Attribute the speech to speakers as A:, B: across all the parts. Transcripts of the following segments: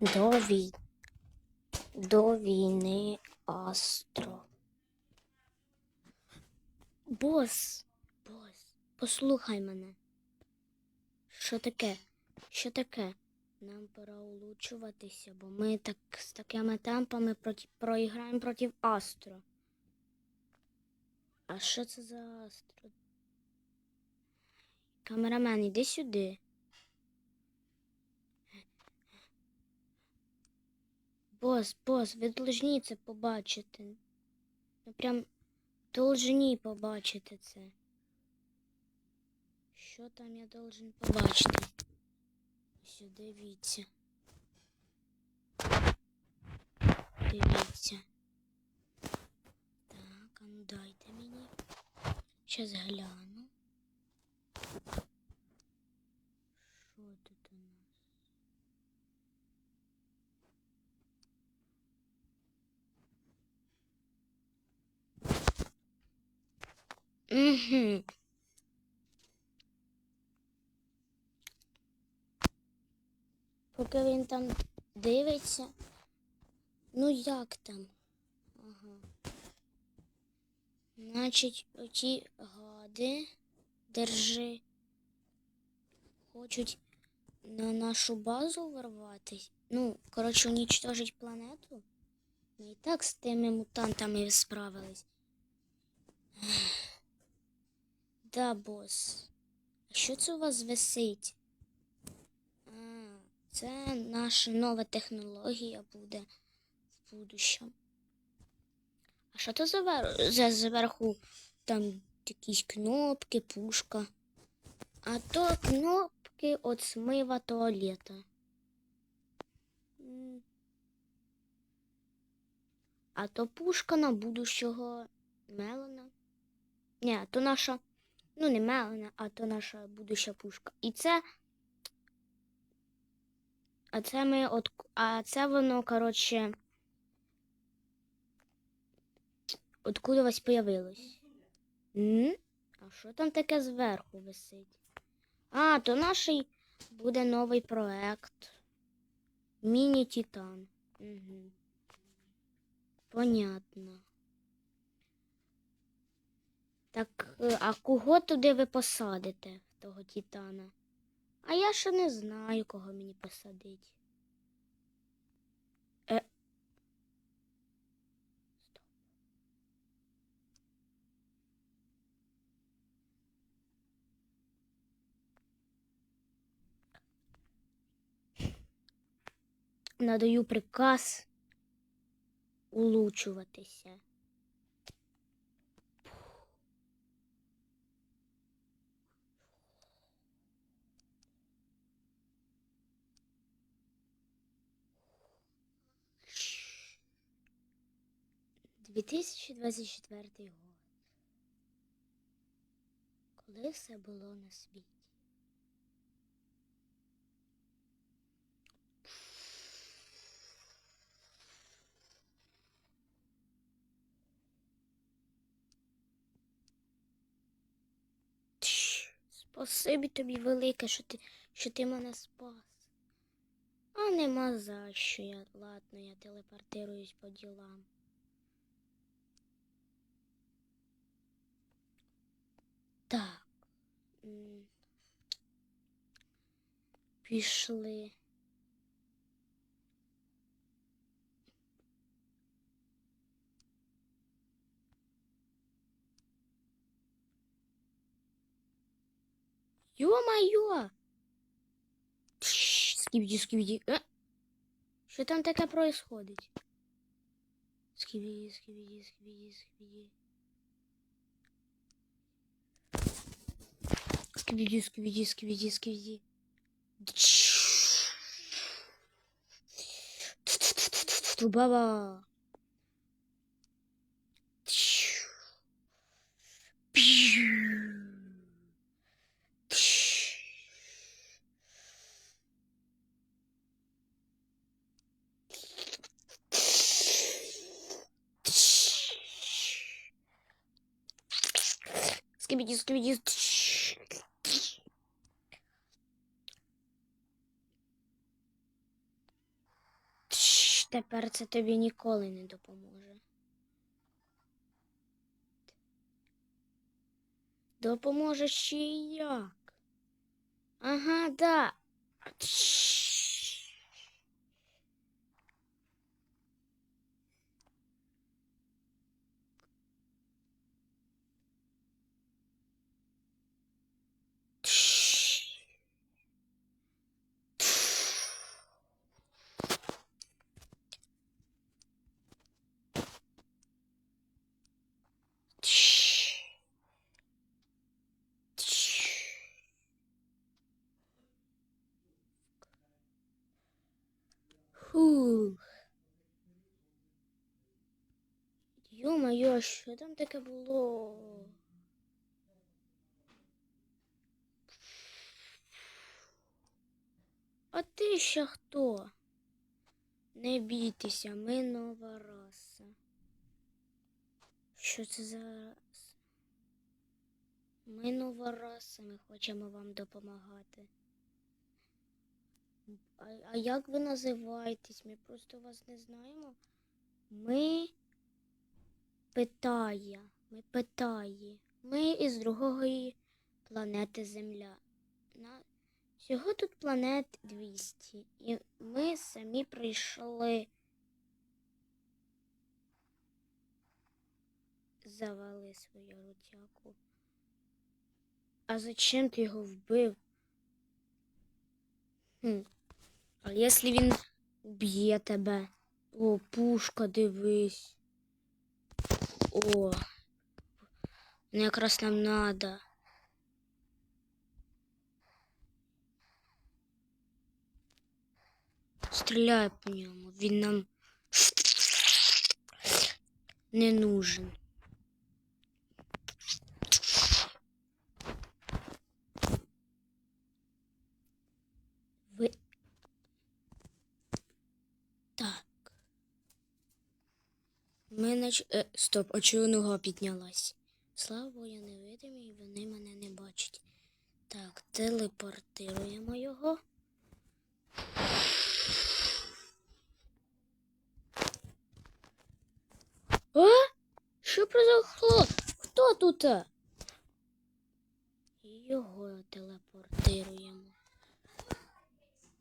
A: До, вій... До війни Астро. Бос, бос, послухай мене. Що таке? Що таке? Нам пора улучшуватися, бо ми так з такими темпами проти, проіграємо проти Астро. А що це за Астро? Камерамен, іди сюди. Бос, бос, ви должні це побачити. Ви прям должні побачити це. Що там я должен побачити? Ось, дивіться. Дивіться. Так, а ну дайте мені. Щас гляну. Що тут у нас? Поки він там дивиться. Ну як там? Ага. Значить, оті гади держи. Хочуть на нашу базу ворватись. Ну, коротше, унічтожить планету. Ми і так з тими мутантами справились. Да, бос. А що це у вас висить? А, це наша нова технологія буде в будущем. А що це за, зверху? Там якісь кнопки, пушка. А то кнопки від смива туалета. А то пушка на будущого Мелона. Ні, то наша. Ну, не Мелона, а то наша будуща пушка. І це. А це ми от. А це воно, коротше. Откуда ось появилось? М? А що там таке зверху висить? А, то наш буде новий проект. Міні-Титан. Угу. Понятно. Так, е, а кого туди ви посадите, того Титана? А я ще не знаю, кого мені посадить. Е. Надаю приказ улучшуватися. Дві тисячі двадцять четвертий год. Коли все було на світі. Спасибі тобі велике, що ти, що ти мене спас. А нема за що я. Ладно, я телепортируюсь по ділам. Так. Пішли. Ё-моё! Скибиди, скибиди. Э? Що там таке происходить? Скибиди, скибиди, скибиди, скибиди. Скибиди, скибиди, скибиди, скибиди. Баба. Скибиди, скибиди. Тепер це тобі ніколи не допоможе. Допоможе ще й як. Ага, да. Фух. Йо-моє, що там таке було? А ти ще хто? Не бійтеся, ми нова раса. Що це за раса? Ми нова раса, ми хочемо вам допомагати. А, а як ви називаєтесь? Ми просто вас не знаємо. Ми питає. Ми питає. Ми із другої планети Земля. На... Всього тут планет 200. І ми самі прийшли. Завали свою рутяку. А зачем ти його вбив? Хм. А якщо він уб'є тебе? О, пушка, дивись. О. Ну якраз нам надо. Стріляй по ньому, він нам не нужен. Ви... Так. Нач... Е, стоп, а нога піднялась? Слава Богу, я невидимий, вони мене не бачать. Так, телепортируємо його. А? Що произошло? Хто тут? Його телепортируємо.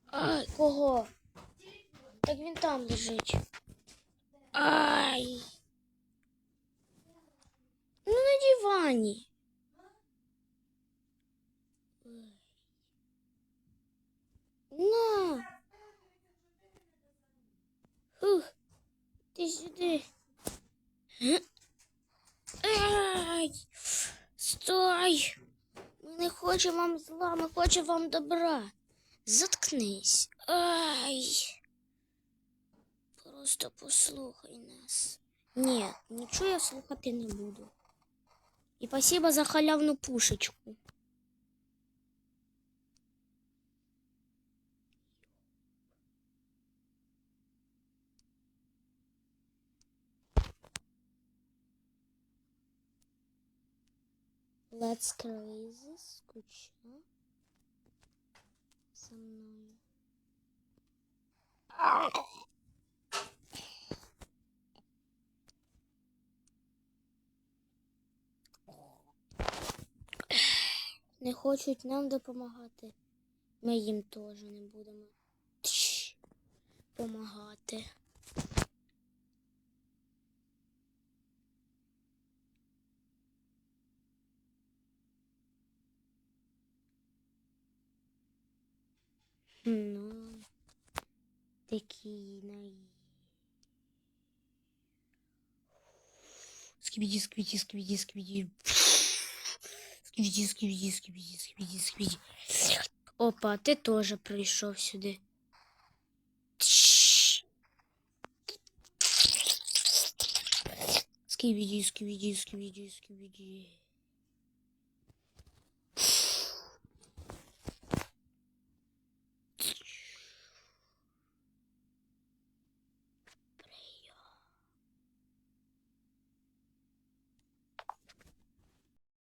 A: Ай, кого? Так він там лежить. Ай. Ну на дивані. Ой. На. Фух. Ти сюди. Ай. Стой. Ми не хочемо вам зла, ми хочемо вам добра. Заткнись. Ай. Просто послухай нас. Ні, нічого я слухати не буду. І спасибо за халявну пушечку. Let's crazy, скучно. Со мною. Не хочуть нам допомагати. Ми їм теж не будемо тш, помагати. Ну, такі наївні. Скибиди, скибиди, скибиди, скибиди. Відіски, відіски, відіски, відіски, відіски. Опа, ты тоже пришел сюда. сюди. Скивідіски, відіски, відіски, відіски.